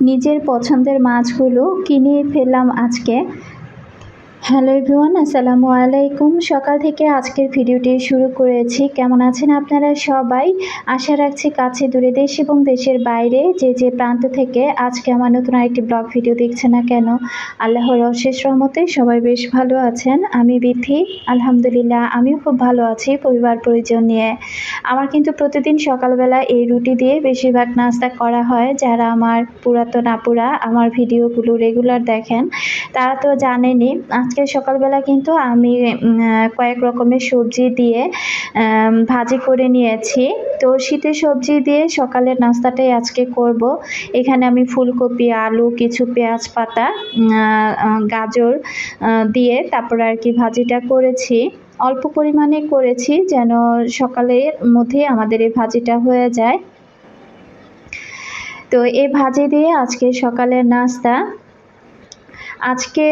নিজের পছন্দের মাছগুলো কিনে ফেললাম আজকে। হ্যালো এভরিওয়ান, আসসালামু আলাইকুম। সকাল থেকে আজকের ভিডিওটি শুরু করেছি। কেমন আছেন আপনারা সবাই? আশা রাখছি কাছে দূরে দেশ এবং দেশের বাইরে যে যে প্রান্ত থেকে আজকে আমার নতুন আরেকটি ব্লগ ভিডিও দেখছে না কেন, আল্লাহর অশেষ রহমতে সবাই বেশ ভালো আছেন। আমি বিথি, আলহামদুলিল্লাহ আমিও খুব ভালো আছি পরিবার পরিজন নিয়ে। আমার কিন্তু প্রতিদিন সকালবেলা এই রুটি দিয়ে বেশিরভাগ নাস্তা করা হয়। যারা আমার পুরাতন আপুরা আমার ভিডিওগুলো রেগুলার দেখেন, তারা তো জানেনই আজকে সকালবেলা কিন্তু আমি কয়েক রকমের সবজি দিয়ে ভাজি করে নিয়েছি। তো শীতের সবজি দিয়ে সকালের নাস্তাটাই আজকে করব। এখানে আমি ফুলকপি, আলু, কিছু পেঁয়াজ পাতা গাজর দিয়ে তারপর আর কি ভাজিটা করেছি। অল্প পরিমাণে করেছি যেন সকালের মধ্যে আমাদের এই ভাজিটা হয়ে যায়। তো এই ভাজি দিয়ে আজকে সকালের নাস্তা আজকে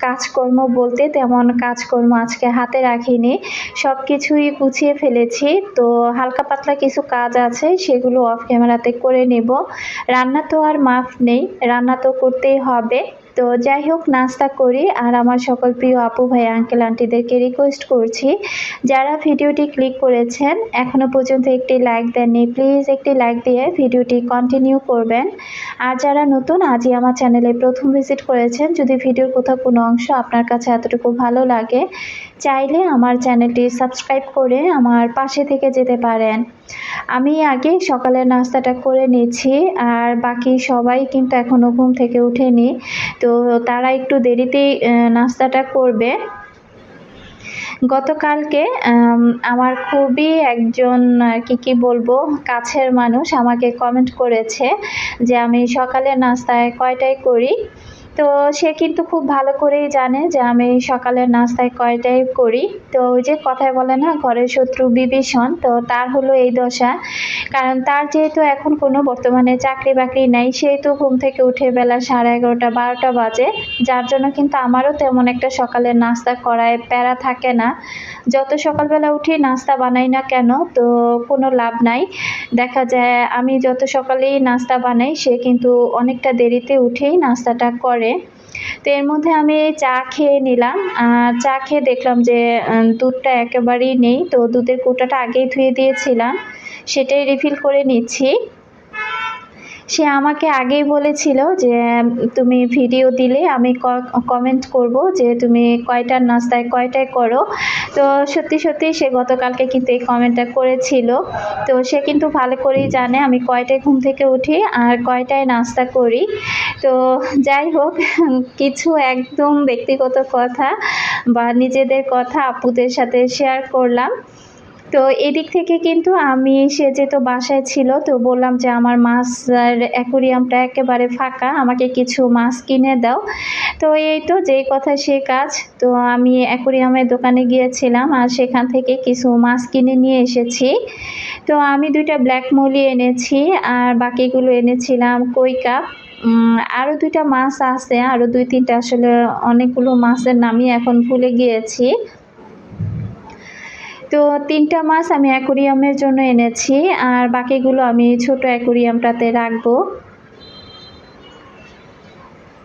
কাজকর্ম বলতে তেমন কাজকর্ম আজকে হাতে রাখিনি। সব কিছুই গুছিয়ে ফেলেছি। তো হালকা পাতলা কিছু কাজ আছে, সেগুলো অফ ক্যামেরাতে করে নেব। রান্না তো আর মাফ নেই, রান্না তো করতেই হবে। তো যাই হোক, নাস্তা করি আর আমার সকল প্রিয় আপু ভাই আঙ্কেল আন্টিদেরকে রিকোয়েস্ট করছি, যারা ভিডিওটি ক্লিক করেছেন এখনও পর্যন্ত একটি লাইক দেননি প্লিজ একটি লাইক দিয়ে ভিডিওটি কন্টিনিউ করবেন। আর যারা নতুন, আজই আমার চ্যানেলে প্রথম ভিজিট করেছেন, যদি ভিডিওর কোথাও কোনো অংশ আপনার কাছে এতটুকু ভালো লাগে চাইলে আমার চ্যানেলটি সাবস্ক্রাইব করে আমার পাশে থেকে যেতে পারেন। আমি আগে সকালের নাস্তাটা করে নিয়েছি আর বাকি সবাই কিন্তু এখনও ঘুম থেকে উঠেনি, তো তারা একটু দেরিতেই নাস্তাটা করবে। গতকালকে আমার খুবই একজন কি কি বলব, কাছের মানুষ আমাকে কমেন্ট করেছে যে আমি সকালে নাস্তায় কয়টায় করি। তো সে কিন্তু খুব ভালো করেই জানে যে আমি সকালের নাস্তায় কয়টাই করি। তো ওই যে কথায় বলে না, ঘরের শত্রু বিভীষণ। তো তার হলো এই দশা। কারণ তার যেহেতু এখন কোনো বর্তমানে চাকরি বাকরি নাই সেহেতু ঘুম থেকে উঠে বেলা সাড়ে এগারোটা, বারোটা বাজে। যার জন্য কিন্তু আমারও তেমন একটা সকালের নাস্তা করায় প্যারা থাকে না। যত সকালবেলা উঠি নাস্তা বানাই না কেন, তো কোনো লাভ নাই। দেখা যায় আমি যত সকালেই নাস্তা বানাই, সে কিন্তু অনেকটা দেরিতে উঠেই নাস্তাটা করে। তো এর মধ্যে আমি চা খেয়ে নিলাম। চা খেয়ে দেখলাম যে দুধটা একেবারেই নেই। তো দুধের কৌটাটা আগেই ধুয়ে দিয়েছিলাম। সেটাই রিফিল করে নিচ্ছি। সে আমাকে আগেই বলেছিল যে, তুমি ভিডিও দিলে আমি কমেন্ট করব যে, তুমি কয়টার নাস্তায় কয়টায় করো। তো সত্যি সত্যি সে গতকালকে কিন্তু এই কমেন্টটা করেছিল। তো সে কিন্তু ভালো করেই জানে আমি কয়টায় ঘুম থেকে উঠি আর কয়টায় নাস্তা করি। তো যাই হোক, কিছু একদম ব্যক্তিগত কথা বা নিজেদের কথা আপুদের সাথে শেয়ার করলাম। তো এদিক থেকে কিন্তু আমি সে যেহেতু বাসায় ছিল, তো বললাম যে আমার মাছের অ্যাকোরিয়ামটা একেবারে ফাঁকা, আমাকে কিছু মাছ কিনে দাও। তো এই তো যেই কথা সে কাজ, তো আমি অ্যাকোরিয়ামের দোকানে গিয়েছিলাম আর সেখান থেকে কিছু মাছ কিনে নিয়ে এসেছি। তো আমি দুইটা ব্ল্যাক মলি এনেছি আর বাকিগুলো এনেছিলাম কই কাপ। আরও দুইটা মাছ আছে, আরও দুই তিনটা, আসলে অনেকগুলো মাছের নামই এখন ভুলে গিয়েছি। তো তিনটা মাছ আমি অ্যাকোরিয়ামের জন্য এনেছি আর বাকিগুলো আমি ছোট অ্যাকোরিয়ামটাতে রাখব।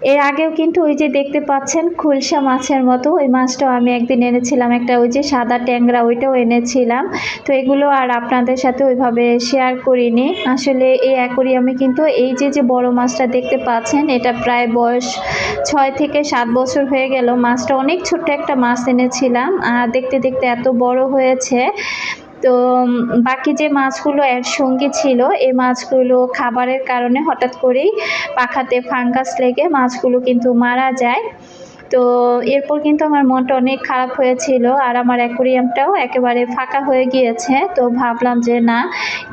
এর আগেও কিন্তু ওই যে দেখতে পাচ্ছেন খুলসা মাছের মতো, ওই মাছটাও আমি একদিন এনেছিলাম, একটা ওই যে সাদা ট্যাংরা ওইটাও এনেছিলাম। তো এগুলো আর আপনাদের সাথে ওইভাবে শেয়ার করিনি। আসলে এই অ্যাকোরিয়ামে কিন্তু এই যে যে বড় মাছটা দেখতে পাচ্ছেন, এটা প্রায় বয়স ছয় থেকে সাত বছর হয়ে গেল। মাছটা অনেক ছোট্ট একটা মাছ এনেছিলাম, আর দেখতে দেখতে এত বড় হয়েছে। তো বাকি যে মাছগুলো এর সঙ্গে ছিল, এই মাছগুলো খাবারের কারণে হঠাৎ করেই পাখাতে ফাঙ্গাস লেগে মাছগুলো কিন্তু মারা যায়। তো এরপর কিন্তু আমার মনটা অনেক খারাপ হয়েছিল আর আমার অ্যাকোরিয়ামটাও একেবারে ফাঁকা হয়ে গিয়েছে। তো ভাবলাম যে না,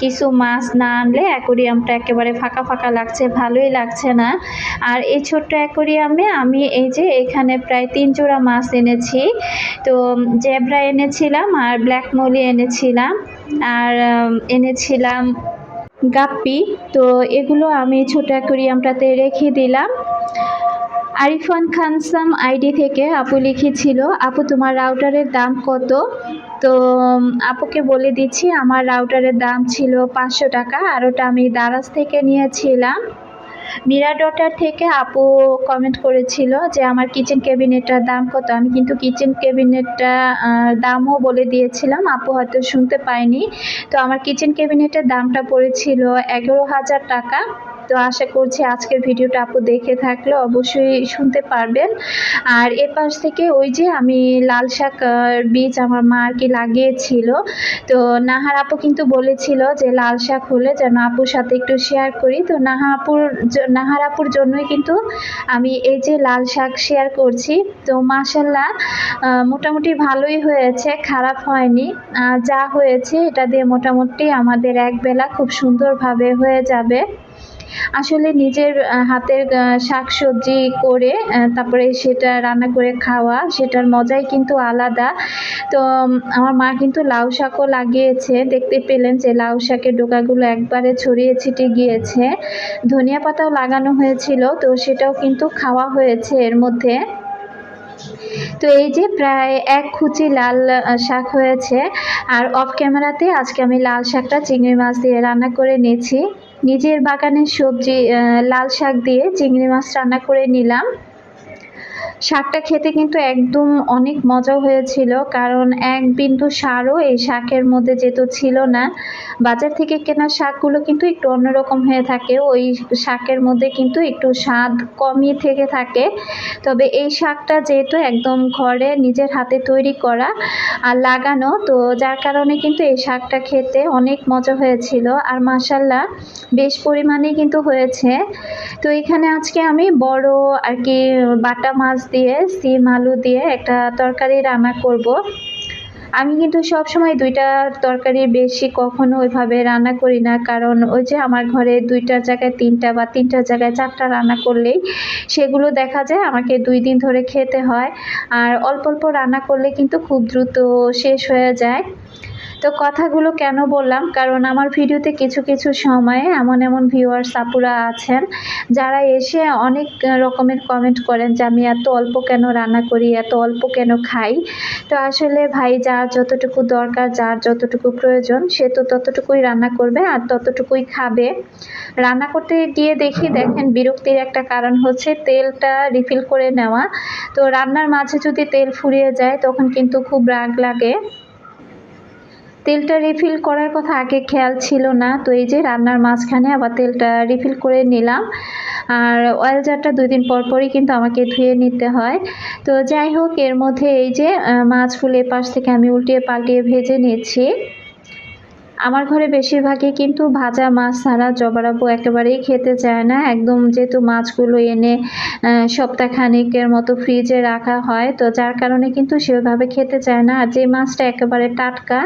কিছু মাছ না আনলে অ্যাকোরিয়ামটা একেবারে ফাঁকা ফাঁকা লাগছে, ভালোই লাগছে না। আর এই ছোট্ট অ্যাকোরিয়ামে আমি এই যে এখানে প্রায় তিন জোড়া মাছ এনেছি। তো জেব্রা এনেছিলাম আর ব্ল্যাক মলি এনেছিলাম। আর এনেছিলাম গাপ্পি। তো এগুলো আমি ছোট অ্যাকোরিয়ামটাতে রেখে দিলাম। আরিফান খানসাম আইডি থেকে আপু লিখেছিল, আপু, তোমার রাউটারের দাম কত? তো আপুকে বলে দিচ্ছি, আমার রাউটারের দাম ছিল পাঁচশো টাকা আর ওটা আমি দারাজ থেকে নিয়েছিলাম। মীরা ডটার থেকে আপু কমেন্ট করেছিল যে, আমার কিচেন ক্যাবিনেটটার দাম কত? আমি কিন্তু কিচেন ক্যাবিনেটটা দামও বলে দিয়েছিলাম, আপু হয়তো শুনতে পায়নি। তো, আমার কিচেন ক্যাবিনেটের দামটা পড়েছিল এগারো হাজার টাকা। তো আশা করছি আজকের ভিডিওটা আপু দেখে থাকলে, অবশ্যই শুনতে পারবেন। আর এ পাশ থেকে ওই যে আমি লাল শাক বীজ আমার মা আর কি লাগিয়েছিল। তো নাহার আপু কিন্তু বলেছিল যে লাল শাক হলে যেন আপুর সাথে একটু শেয়ার করি। তো নাহা আপুর নাহার আপুর জন্যই কিন্তু আমি এই যে লাল শাক শেয়ার করছি। তো মাসাল্লাহ মোটামুটি ভালোই হয়েছে, খারাপ হয়নি। যা হয়েছে, এটা দিয়ে মোটামুটি আমাদের একবেলা খুব সুন্দরভাবে হয়ে যাবে। আসলে নিজের হাতের শাক সবজি করে তারপরে সেটা রান্না করে খাওয়া, সেটার মজাই কিন্তু আলাদা। তো আমার মা কিন্তু লাউ শাকও লাগিয়েছে। দেখতে পেলেন যে লাউ শাকের ডোকাগুলো একবারে ছড়িয়ে ছিটে গিয়েছে। ধনিয়া পাতাও লাগানো হয়েছিল, তো সেটাও কিন্তু খাওয়া হয়েছে এর মধ্যে। তো এই যে প্রায় এক খুচি লাল শাক হয়েছে। আর অফ ক্যামেরাতে আজকে আমি লাল শাকটা চিংড়ি মাছ দিয়ে রান্না করে নিয়েছি। নিজের বাগানের সবজি লাল শাক দিয়ে চিংড়ি মাছ রান্না করে নিলাম। শাকটা খেতে কিন্তু একদম অনেক মজা হয়েছিল, কারণ এক বিন্দু সারও এই শাকের মধ্যে যেহেতু ছিল না, বাজার থেকে কেনা শাকগুলো কিন্তু একটু অন্যরকম হয়ে থাকে, ওই শাকের মধ্যে কিন্তু একটু স্বাদ কমই থেকে থাকে। তবে এই শাকটা যেহেতু একদম ঘরে নিজের হাতে তৈরি করা আর লাগানো, তো যার কারণে কিন্তু এই শাকটা খেতে অনেক মজা হয়েছিল আর মাসাল্লাহ বেশ পরিমাণে কিন্তু হয়েছে। তো এখানে আজকে আমি বড় আর কি বাটা মাছ দিয়ে, সিম আলু দিয়ে একটা তরকারি রান্না করব। আমি কিন্তু সব সময় দুইটা তরকারি বেশি কখনো ওইভাবে রান্না করি না, কারণ ওই যে আমার ঘরে দুইটার জায়গায় তিনটা বা তিনটার জায়গায় চারটা রান্না করলেই সেগুলো দেখা যায়, আমাকে দুই দিন ধরে খেতে হয় আর অল্প অল্প রান্না করলে কিন্তু খুব দ্রুত শেষ হয়ে যায় তো কথাগুলো কেন বললাম? কারণ আমার ভিডিওতে কিছু কিছু সময়ে এমন এমন ভিউয়ার্স আপুরা আছেন, যারা এসে অনেক রকমের কমেন্ট করেন যে আমি এত অল্প কেন রান্না করি, এত অল্প কেন খাই? তো আসলে ভাই, যার যতটুকু দরকার, যার যতটুকু প্রয়োজন, সে তো ততটুকুই রান্না করবে আর ততটুকুই খাবে। রান্না করতে গিয়ে দেখি, দেখেন বিরক্তির একটা কারণ হচ্ছে তেলটা রিফিল করে নেওয়া। তো রান্নার মাঝে যদি তেল ফুরিয়ে যায়, তখন কিন্তু খুব রাগ লাগে। তেলটা রিফিল করার কথা আগে খেয়াল ছিল না। তো এই যে রান্নার মাঝখানে আবার তেলটা রিফিল করে নিলাম। আর অয়েল জারটা দুই দিন পর পরই কিন্তু আমাকে ধুয়ে নিতে হয়। তো যাই হোক, এর মধ্যে এই যে মাছ মাছগুলো পাশ থেকে আমি উল্টিয়ে পাল্টিয়ে ভেজে নিচ্ছি। আমার ঘরে বেশিরভাগই কিন্তু ভাজা মাছ ছাড়া জবরাবু একেবারেই খেতে চায় না। একদম যেহেতু মাছগুলো এনে সপ্তাহখানিকের মতো ফ্রিজে রাখা হয়, তো যার কারণে কিন্তু সেভাবে খেতে চায় না। আর যে মাছটা একেবারে টাটকা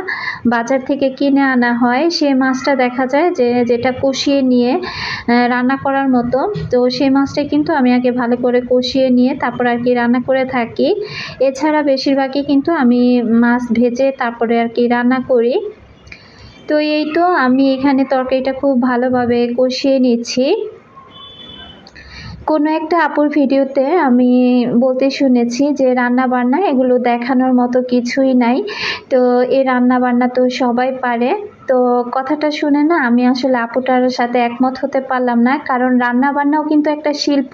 বাজার থেকে কিনে আনা হয় সেই মাছটা দেখা যায় যে, যেটা কষিয়ে নিয়ে রান্না করার মতো, তো সেই মাছটাই কিন্তু আমি আগে ভালো করে কষিয়ে নিয়ে তারপর আর কি রান্না করে থাকি। এছাড়া বেশিরভাগই কিন্তু আমি মাছ ভেজে তারপরে আর কি রান্না করি। তো এই তো আমি এখানে তরকারিটা খুব ভালোভাবে কষিয়ে নিচ্ছি। কোনো একটা আপুর ভিডিওতে আমি বলতে শুনেছি যে রান্না বান্না এগুলো দেখানোর মতো কিছুই নাই। তো এই রান্না বান্না তো সবাই পারে। তো কথাটা শুনে না আমি আসলে আপুটার সাথে একমত হতে পারলাম না। কারণ রান্না বান্নাও কিন্তু একটা শিল্প।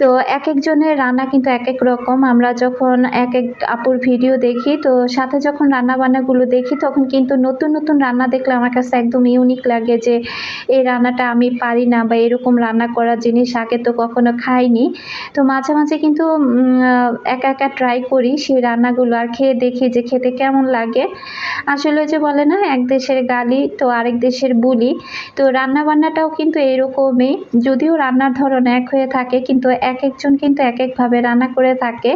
তো এক একজনের রান্না কিন্তু এক এক রকম। আমরা যখন এক এক আপুর ভিডিও দেখি, তো সাথে যখন রান্না বান্নাগুলো দেখি, তখন কিন্তু নতুন নতুন রান্না দেখলে আমার কাছে একদম ইউনিক লাগে যে, এই রান্নাটা আমি পারি না বা এরকম রান্না করা জিনিস আগে তো কখনো খাইনি। তো মাঝে মাঝে কিন্তু একা একা ট্রাই করি সেই রান্নাগুলো আর খেয়ে দেখি যে খেতে কেমন লাগে। আসলে যে বলে না, এক দেশের গালি তো আরেক দেশের বুলি। তো রান্না বান্নাটাও কিন্তু এরকমই। যদিও রান্নার ধরন এক হয়ে থাকে, কিন্তু এক একজন কিন্তু এক একভাবে রান্না করে থাকে।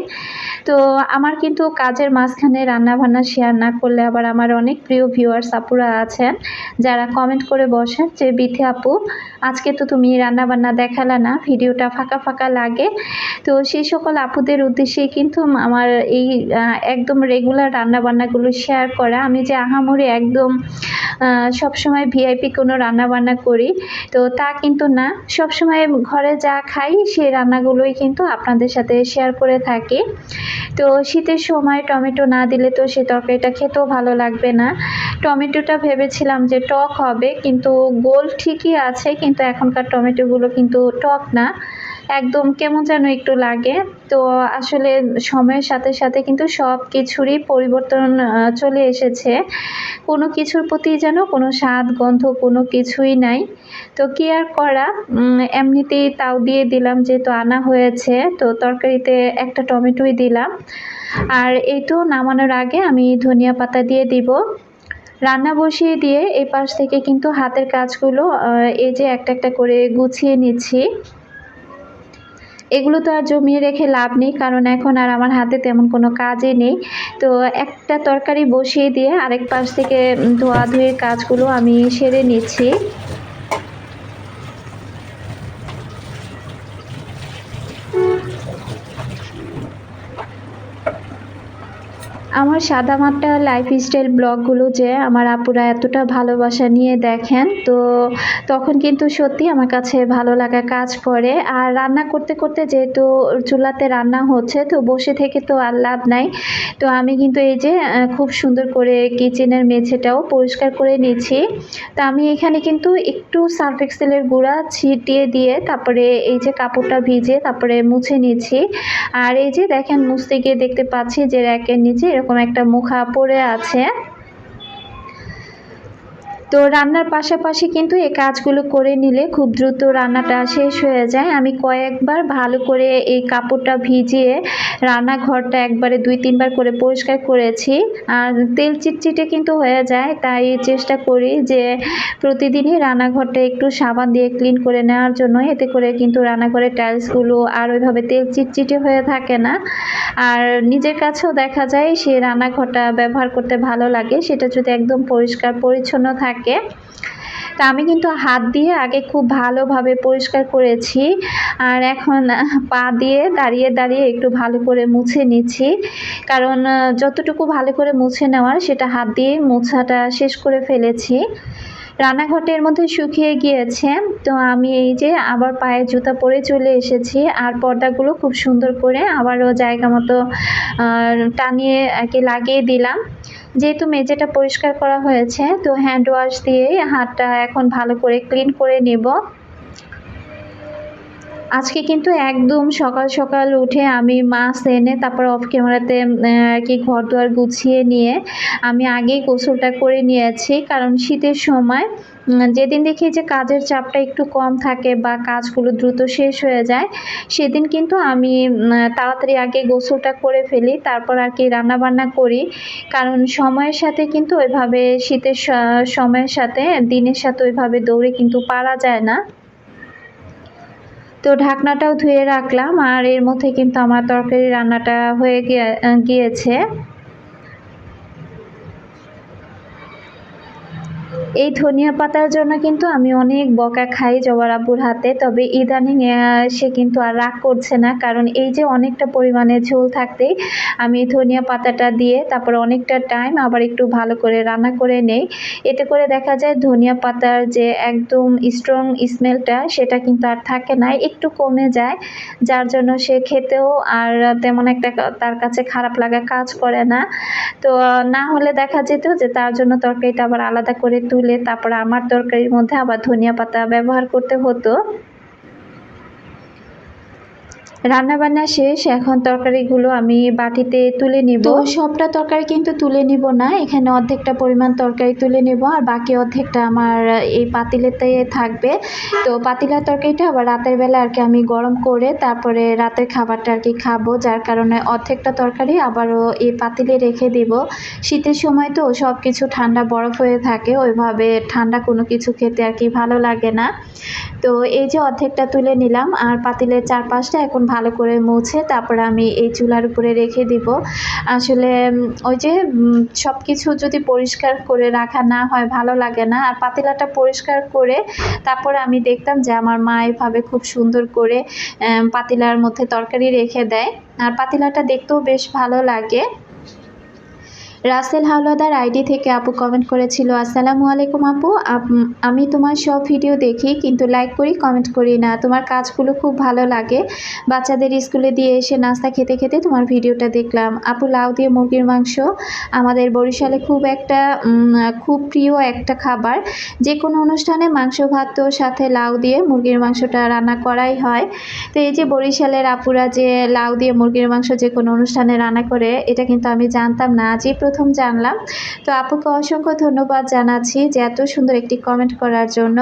তো আমার কিন্তু কাজের মাঝখানে রান্না বান্না শেয়ার না করলে আবার আমার অনেক প্রিয় ভিউয়ার্স আপুরা আছেন, যারা কমেন্ট করে বসেন যে, বিথে আপু, আজকে তো তুমি রান্না বান্না দেখালে না, ভিডিওটা ফাঁকা ফাঁকা লাগে। তো সেই সকল আপুদের উদ্দেশ্যেই কিন্তু আমার এই একদম রেগুলার রান্না বান্নাগুলো শেয়ার করা। আমি যে আহামরি একদম সব সময় ভিআইপি কোনো রান্না বান্না করি। তো তা কিন্তু না। সব সময় ঘরে যা খাই সেই রান্নাগুলোই কিন্তু আপনাদের সাথে শেয়ার করে থাকি। তো শীতের সময় টমেটো না দিলে তো সে তরকারিটা খেতেও ভালো লাগবে না। টমেটোটা ভেবেছিলাম যে টক হবে, কিন্তু গোল ঠিকই আছে, কিন্তু এখনকার টমেটোগুলো কিন্তু টক না। একদম কেমন যেন একটু লাগে। তো আসলে সময়ের সাথে সাথে কিন্তু সব কিছুরই পরিবর্তন চলে এসেছে। কোনো কিছুর প্রতি যেন কোনো স্বাদ, গন্ধ কোনো কিছুই নাই। তো কি আর করা? এমনিতেই তাও দিয়ে দিলাম যেহেতু আনা হয়েছে, তো তরকারিতে একটা টমেটোই দিলাম। আর এই তো নামানোর আগে আমি ধনিয়া পাতা দিয়ে দিব। রান্না বসিয়ে দিয়ে এই পাশ থেকে কিন্তু হাতের কাজগুলো এই যে একটা একটা করে গুছিয়ে নিচ্ছি। এগুলো তো আর জমিয়ে রেখে লাভ নেই, কারণ এখন আর আমার হাতে তেমন কোনো কাজই নেই। তো একটা তরকারি বসিয়ে দিয়ে আরেক পাশ থেকে ধোয়া ধুয়ের কাজগুলো আমি সেরে নিচ্ছি। আমার সাদামাটা লাইফস্টাইল ব্লগগুলো যে আমার আপুরা এতটা ভালোবাসা নিয়ে দেখেন, তো তখন কিন্তু সত্যি আমার কাছে ভালো লাগা কাজ করে। আর রান্না করতে করতে যেহেতু চুলাতে রান্না হচ্ছে, তো বসে থেকে তো আর লাভ নাই। তো আমি কিন্তু এই যে খুব সুন্দর করে কিচেনের মেঝেটাও পরিষ্কার করে নিয়েছি তো আমি এখানে কিন্তু একটু সার্ফ এক্সেলের গুঁড়া ছিটিয়ে দিয়ে তারপরে এই যে কাপড়টা ভিজে তারপরে মুছে নিয়েছি আর এই যে দেখেন মুছতে গিয়ে দেখতে পাচ্ছি যে র্যাকের নিচে এরকম একটা মুখা পড়ে আছে। তো রান্নার পাশাপাশি কিন্তু এই কাজগুলো করে নিলে খুব দ্রুত রান্নাটা শেষ হয়ে যায়। আমি কয়েকবার ভালো করে এই কাপড়টা ভিজিয়ে রান্নাঘরটা একবারে দুই, তিনবার করে পরিষ্কার করেছি। আর তেল চিটচিটে কিন্তু হয়ে যায়, তাই চেষ্টা করি যে প্রতিদিনই রান্নাঘরটা একটু সাবান দিয়ে ক্লিন করে নেওয়ার জন্য। এতে করে কিন্তু রান্নাঘরের টাইলসগুলো আর ওইভাবে তেল চিটচিটে হয়ে থাকে না। আর নিজের কাছেও দেখা যায়, সে রান্নাঘরটা ব্যবহার করতে ভালো লাগে, সেটা যদি একদম পরিষ্কার, পরিচ্ছন্ন থাকে থাকে। তা আমি কিন্তু হাত দিয়ে আগে খুব ভালোভাবে পরিষ্কার করেছি আর এখন পা দিয়ে দাঁড়িয়ে দাঁড়িয়ে একটু ভালো করে মুছে নিচ্ছি। কারণ যতটুকু ভালো করে মুছে নেওয়ার সেটা হাত দিয়ে মোছাটা শেষ করে ফেলেছি। রান্নাঘরটের মধ্যে শুকিয়ে গিয়েছে। তো আমি এই যে আবার পায়ে জুতা পরে চলে এসেছি আর পর্দাগুলো খুব সুন্দর করে আবারও জায়গা মতো টানিয়ে আর কি লাগিয়ে দিলাম। যেহেতু মেঝেটা পরিষ্কার করা হয়েছে, তো হ্যান্ড ওয়াশ দিয়ে হাতটা এখন ভালো করে ক্লিন করে নেব। আজকে কিন্তু একদম সকাল সকাল উঠে আমি মাছ এনে, তারপর অফ ক্যামেরাতে আর কি ঘর দুয়ার গুছিয়ে নিয়ে আমি আগেই গোসলটা করে নিয়েছি, কারণ শীতের সময় যেদিন দেখি যে কাজের চাপটা একটু কম থাকে বা কাজগুলো দ্রুত শেষ হয়ে যায়, সেদিন কিন্তু আমি তাড়াতাড়ি আগে গোসলটা করে ফেলি, তারপর আর কি রান্নাবান্না করি। কারণ সময়ের সাথে কিন্তু ওইভাবে শীতের সময়ের সাথে, দিনের সাথে ওইভাবে দৌড়ে কিন্তু পারা যায় না। তো ঢাকনাটাও ধুয়ে রাখলাম, আর এর মধ্যে কিন্তু আমার তরকারি রান্নাটা হয়ে গিয়ে, গিয়েছে। এই ধনিয়া পাতার জন্য কিন্তু আমি অনেক বকা খাই জবার আব্বুর হাতে, তবে ইদানিং সে কিন্তু আর রাগ করছে না। কারণ এই যে অনেকটা পরিমাণে ঝোল থাকতেই আমি ধনিয়া পাতাটা দিয়ে তারপর অনেকটা টাইম আবার একটু ভালো করে রান্না করে নেই। এতে করে দেখা যায় ধনিয়া পাতার যে একদম স্ট্রং স্মেলটা সেটা কিন্তু আর থাকে না, একটু কমে যায়। যার জন্য সে খেতেও আর তেমন একটা তার কাছে খারাপ লাগা কাজ করে না। তো, না হলে দেখা যেত যে তার জন্য তরকারিটা আবার আলাদা করে তুলে তারপর আমার তরকারির মধ্যে আবার ধনিয়া পাতা ব্যবহার করতে হতো। রান্নাবান্না শেষ, এখন তরকারিগুলো আমি বাটিতে তুলে নিব। সবটা তরকারি কিন্তু তুলে নিব না, এখানে অর্ধেকটা পরিমাণ তরকারি তুলে নেব আর বাকি অর্ধেকটা আমার এই পাতিলেতে থাকবে। তো পাতিলার তরকারিটা আবার রাতের বেলা আর কি আমি গরম করে তারপরে রাতের খাবারটা আর কি খাব, যার কারণে অর্ধেকটা তরকারি আবারও এই পাতিলে রেখে দিব। শীতের সময় তো সব কিছু ঠান্ডা বরফ হয়ে থাকে, ওইভাবে ঠান্ডা কোনো কিছু খেতে আর কি ভালো লাগে না। তো এই যে অর্ধেকটা তুলে নিলাম, আর পাতিলের চারপাশটা এখন ভালো করে মুছে তারপরে আমি এই চুলার উপরে রেখে দিব। আসলে ওই যে সব কিছু যদি পরিষ্কার করে রাখা না হয় ভালো লাগে না। আর পাতিলাটা পরিষ্কার করে তারপরে আমি দেখতাম যে আমার মা এভাবে খুব সুন্দর করে পাতিলার মধ্যে তরকারি রেখে দেয়। আর পাতিলাটা দেখতেও বেশ ভালো লাগে। রাসেল হাওলাদার আইডি থেকে আপু কমেন্ট করেছিল, আসসালামু আলাইকুম আপু। আমি তোমার সব ভিডিও দেখি, কিন্তু লাইক করি কমেন্ট করি না। তোমার কাজগুলো খুব ভালো লাগে। বাচ্চাদের স্কুলে দিয়ে এসে নাস্তা খেতে খেতে তোমার ভিডিওটা দেখলাম। আপু, লাউ দিয়ে মুরগির মাংস। আমাদের বরিশালে খুব একটা খুব প্রিয় একটা খাবার। যে কোনো অনুষ্ঠানে মাংস ভাত তো সাথে লাউ দিয়ে মুরগির মাংসটা রান্না করাই হয়। তো এই যে বরিশালের আপুরা যে লাউ দিয়ে মুরগির মাংস যে কোনো অনুষ্ঠানে রান্না করে, এটা কিন্তু আমি জানতাম না। আজই প্রথম জানলাম। তো আপুকে অসংখ্য ধন্যবাদ জানাচ্ছি যে এত সুন্দর একটি কমেন্ট করার জন্য।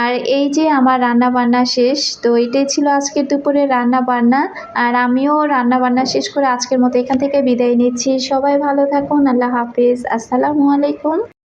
আর এই যে আমার রান্না বান্না শেষ, তো এটাই ছিল আজকের দুপুরে রান্না বান্না আর আমিও রান্না বান্না শেষ করে আজকের মতো এখান থেকে বিদায় নিচ্ছি। সবাই ভালো থাকুন, আল্লাহ হাফিজ। আসসালামু আলাইকুম।